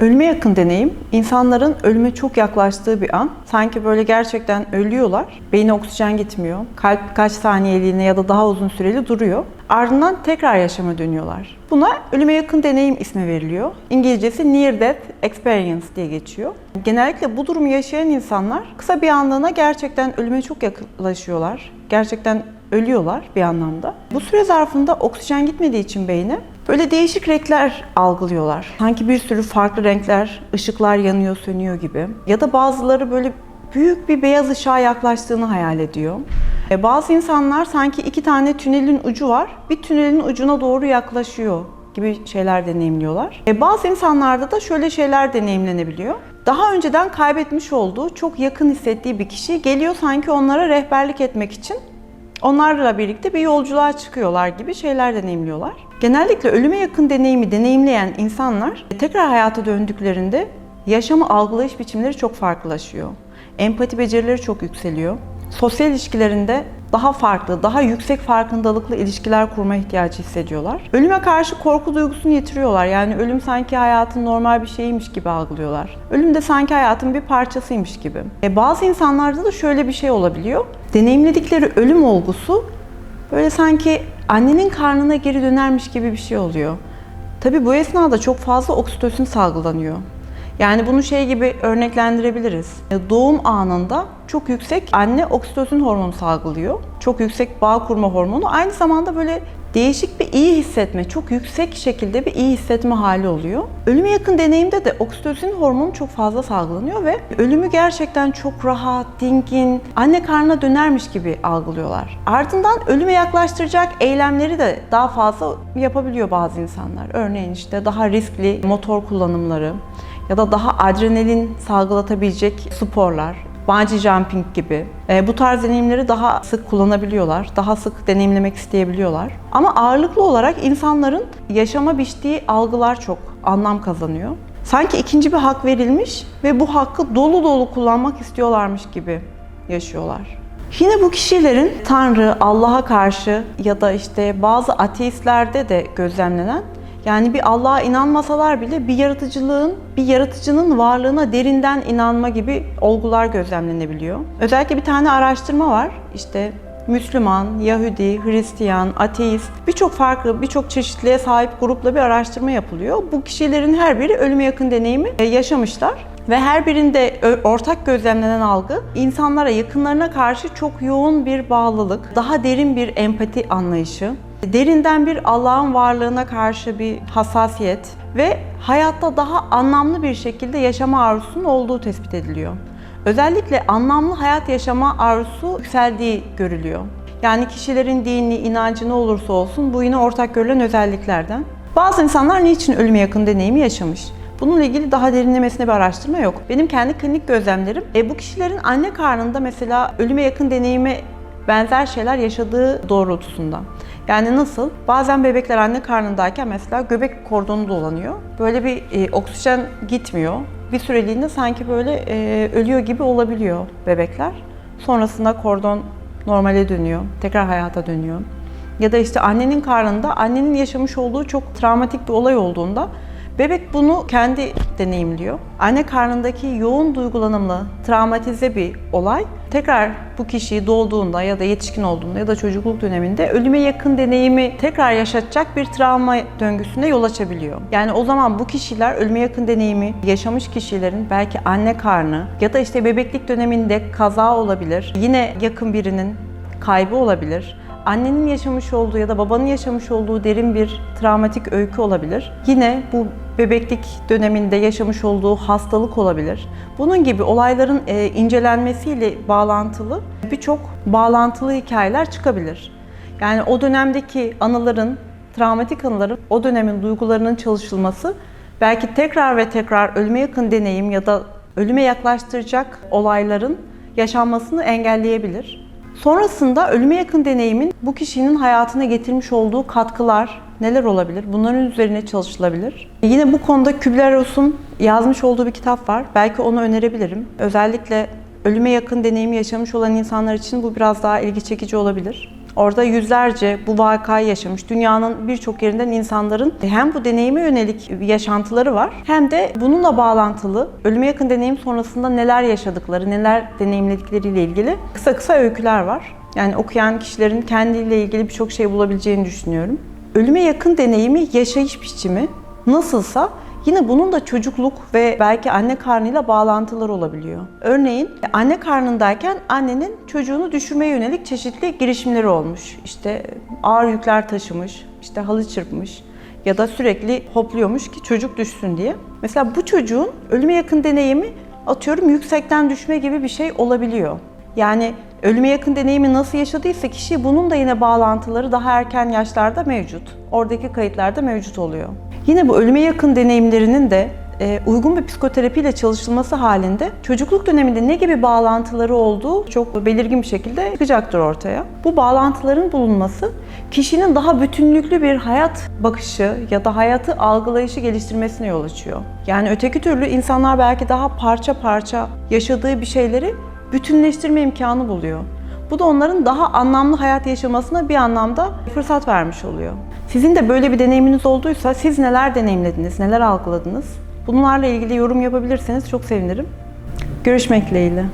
Ölüme yakın deneyim, insanların ölüme çok yaklaştığı bir an. Sanki böyle gerçekten ölüyorlar. Beyine oksijen gitmiyor. Kalp birkaç saniyeliğine ya da daha uzun süreli duruyor. Ardından tekrar yaşama dönüyorlar. Buna ölüme yakın deneyim ismi veriliyor. İngilizcesi Near Death Experience diye geçiyor. Genellikle bu durumu yaşayan insanlar kısa bir anlığına gerçekten ölüme çok yaklaşıyorlar. Gerçekten ölüyorlar bir anlamda. Bu süre zarfında oksijen gitmediği için beyne böyle değişik renkler algılıyorlar. Sanki bir sürü farklı renkler, ışıklar yanıyor, sönüyor gibi. Ya da bazıları böyle büyük bir beyaz ışığa yaklaştığını hayal ediyor. E, bazı insanlar sanki iki tane tünelin ucu var, bir tünelin ucuna doğru yaklaşıyor gibi şeyler deneyimliyorlar. E, bazı insanlarda da şöyle şeyler deneyimlenebiliyor. Daha önceden kaybetmiş olduğu, çok yakın hissettiği bir kişi geliyor sanki onlara rehberlik etmek için onlarla birlikte bir yolculuğa çıkıyorlar gibi şeyler deneyimliyorlar. Genellikle ölüme yakın deneyimi deneyimleyen insanlar tekrar hayata döndüklerinde yaşamı algılayış biçimleri çok farklılaşıyor. Empati becerileri çok yükseliyor. Sosyal ilişkilerinde daha farklı, daha yüksek farkındalıklı ilişkiler kurma ihtiyacı hissediyorlar. Ölüme karşı korku duygusunu yitiriyorlar. Yani ölüm sanki hayatın normal bir şeymiş gibi algılıyorlar. Ölüm de sanki hayatın bir parçasıymış gibi. E bazı insanlarda da şöyle bir şey olabiliyor. Deneyimledikleri ölüm olgusu böyle sanki annenin karnına geri dönermiş gibi bir şey oluyor. Tabii bu esnada çok fazla oksitosin salgılanıyor. Yani bunu şey gibi örneklendirebiliriz. E, Doğum anında çok yüksek anne oksitosin hormonu salgılıyor. Çok yüksek bağ kurma hormonu. Aynı zamanda böyle değişik bir iyi hissetme, çok yüksek şekilde bir iyi hissetme hali oluyor. Ölüme yakın deneyimde de oksitosin hormonu çok fazla salgılanıyor ve ölümü gerçekten çok rahat, dingin, anne karnına dönermiş gibi algılıyorlar. Ardından ölüme yaklaştıracak eylemleri de daha fazla yapabiliyor bazı insanlar. Örneğin işte daha riskli motor kullanımları, ya da daha adrenalin salgılatabilecek sporlar, bungee jumping gibi e, bu tarz deneyimleri daha sık kullanabiliyorlar, daha sık deneyimlemek isteyebiliyorlar. Ama ağırlıklı olarak insanların yaşama biçtiği algılar çok anlam kazanıyor. Sanki ikinci bir hak verilmiş ve bu hakkı dolu dolu kullanmak istiyorlarmış gibi yaşıyorlar. Yine bu kişilerin Tanrı, Allah'a karşı ya da işte bazı ateistlerde de gözlemlenen yani bir Allah'a inanmasalar bile bir yaratıcılığın, bir yaratıcının varlığına derinden inanma gibi olgular gözlemlenebiliyor. Özellikle bir tane araştırma var. İşte Müslüman, Yahudi, Hristiyan, ateist birçok farklı, birçok çeşitliğe sahip grupla bir araştırma yapılıyor. Bu kişilerin her biri ölüme yakın deneyimi e, yaşamışlar. Ve her birinde ortak gözlemlenen algı insanlara, yakınlarına karşı çok yoğun bir bağlılık, daha derin bir empati anlayışı, derinden bir Allah'ın varlığına karşı bir hassasiyet ve hayatta daha anlamlı bir şekilde yaşama arzusunun olduğu tespit ediliyor. Özellikle anlamlı hayat yaşama arzusu yükseldiği görülüyor. Yani kişilerin dini, inancı ne olursa olsun bu yine ortak görülen özelliklerden. Bazı insanlar niçin ölüme yakın deneyimi yaşamış? Bununla ilgili daha derinlemesine bir araştırma yok. Benim kendi klinik gözlemlerim, e, bu kişilerin anne karnında mesela ölüme yakın deneyime benzer şeyler yaşadığı doğrultusunda. Yani nasıl? Bazen bebekler anne karnındayken mesela göbek kordonu dolanıyor. Böyle bir e, oksijen gitmiyor. Bir süreliğinde sanki böyle e, ölüyor gibi olabiliyor bebekler. Sonrasında kordon normale dönüyor, tekrar hayata dönüyor. Ya da işte annenin karnında annenin yaşamış olduğu çok travmatik bir olay olduğunda Bebek bunu kendi deneyimliyor. Anne karnındaki yoğun duygulanımlı, travmatize bir olay tekrar bu kişiyi doğduğunda ya da yetişkin olduğunda ya da çocukluk döneminde ölüme yakın deneyimi tekrar yaşatacak bir travma döngüsüne yol açabiliyor. Yani o zaman bu kişiler ölüme yakın deneyimi yaşamış kişilerin belki anne karnı ya da işte bebeklik döneminde kaza olabilir. Yine yakın birinin kaybı olabilir annenin yaşamış olduğu ya da babanın yaşamış olduğu derin bir travmatik öykü olabilir. Yine bu bebeklik döneminde yaşamış olduğu hastalık olabilir. Bunun gibi olayların e, incelenmesiyle bağlantılı birçok bağlantılı hikayeler çıkabilir. Yani o dönemdeki anıların, travmatik anıların, o dönemin duygularının çalışılması belki tekrar ve tekrar ölüme yakın deneyim ya da ölüme yaklaştıracak olayların yaşanmasını engelleyebilir. Sonrasında ölüme yakın deneyimin bu kişinin hayatına getirmiş olduğu katkılar neler olabilir? Bunların üzerine çalışılabilir. Yine bu konuda Kübler-Ross'un yazmış olduğu bir kitap var. Belki onu önerebilirim. Özellikle ölüme yakın deneyimi yaşamış olan insanlar için bu biraz daha ilgi çekici olabilir. Orada yüzlerce bu vakayı yaşamış. Dünyanın birçok yerinden insanların hem bu deneyime yönelik yaşantıları var hem de bununla bağlantılı ölüme yakın deneyim sonrasında neler yaşadıkları, neler deneyimledikleriyle ilgili kısa kısa öyküler var. Yani okuyan kişilerin kendiyle ilgili birçok şey bulabileceğini düşünüyorum. Ölüme yakın deneyimi yaşayış biçimi nasılsa Yine bunun da çocukluk ve belki anne karnıyla bağlantıları olabiliyor. Örneğin anne karnındayken annenin çocuğunu düşürmeye yönelik çeşitli girişimleri olmuş. İşte ağır yükler taşımış, işte halı çırpmış ya da sürekli hopluyormuş ki çocuk düşsün diye. Mesela bu çocuğun ölüme yakın deneyimi atıyorum yüksekten düşme gibi bir şey olabiliyor. Yani ölüme yakın deneyimi nasıl yaşadıysa kişi bunun da yine bağlantıları daha erken yaşlarda mevcut. Oradaki kayıtlarda mevcut oluyor. Yine bu ölüme yakın deneyimlerinin de e, uygun bir psikoterapiyle çalışılması halinde çocukluk döneminde ne gibi bağlantıları olduğu çok belirgin bir şekilde çıkacaktır ortaya. Bu bağlantıların bulunması kişinin daha bütünlüklü bir hayat bakışı ya da hayatı algılayışı geliştirmesine yol açıyor. Yani öteki türlü insanlar belki daha parça parça yaşadığı bir şeyleri bütünleştirme imkanı buluyor. Bu da onların daha anlamlı hayat yaşamasına bir anlamda fırsat vermiş oluyor. Sizin de böyle bir deneyiminiz olduysa siz neler deneyimlediniz, neler algıladınız? Bunlarla ilgili yorum yapabilirseniz çok sevinirim. Görüşmek dileğiyle.